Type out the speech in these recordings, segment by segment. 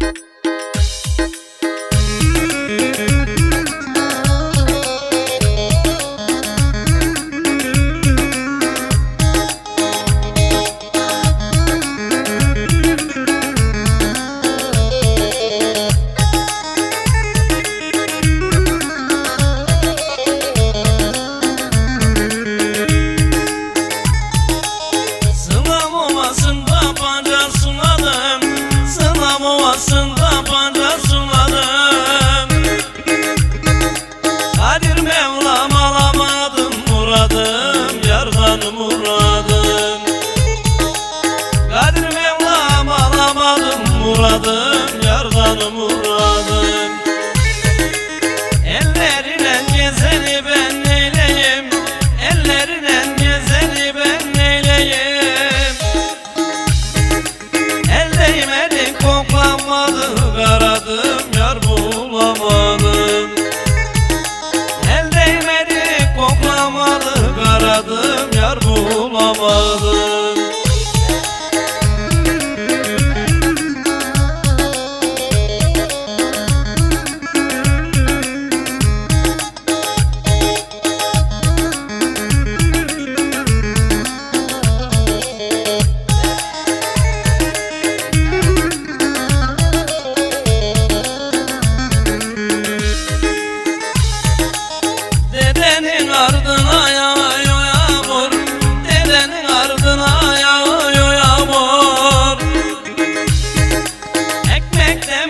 thank you Havasında bana sularım. Kadir alamadım muradım Yardan muradım. Kadir Mevlam alamadım muradım.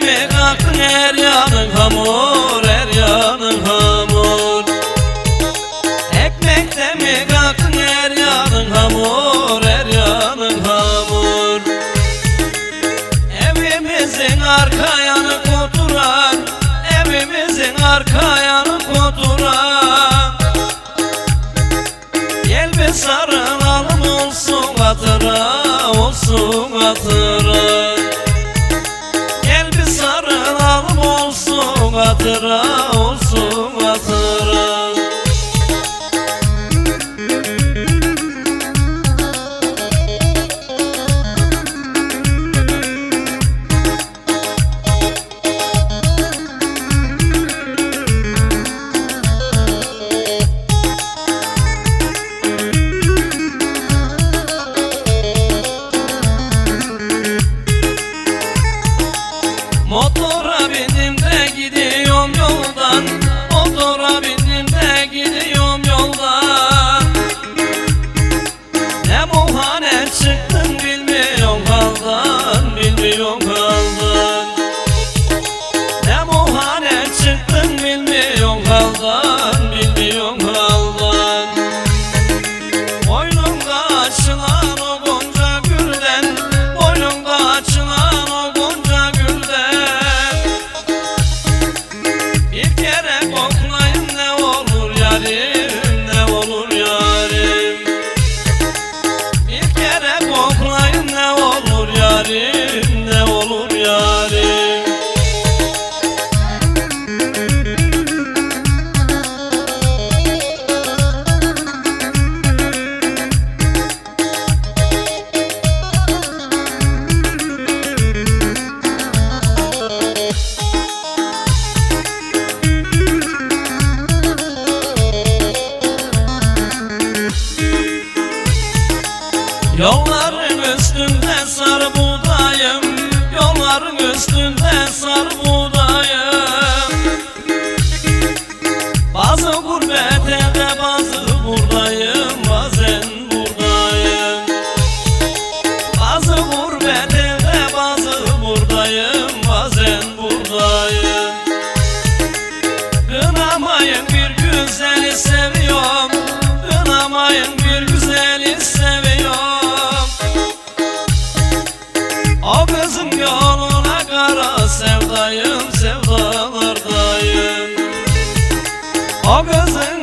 mi kalktın her yanın hamur her yanın hamur. Ekmekte mi kalktın her yanın hamur her yanın hamur. Evimizin arka yanı oturan Evimizin arka yanı oturan Gel bir sarılalım olsun hatıra olsun hatıra. Agazın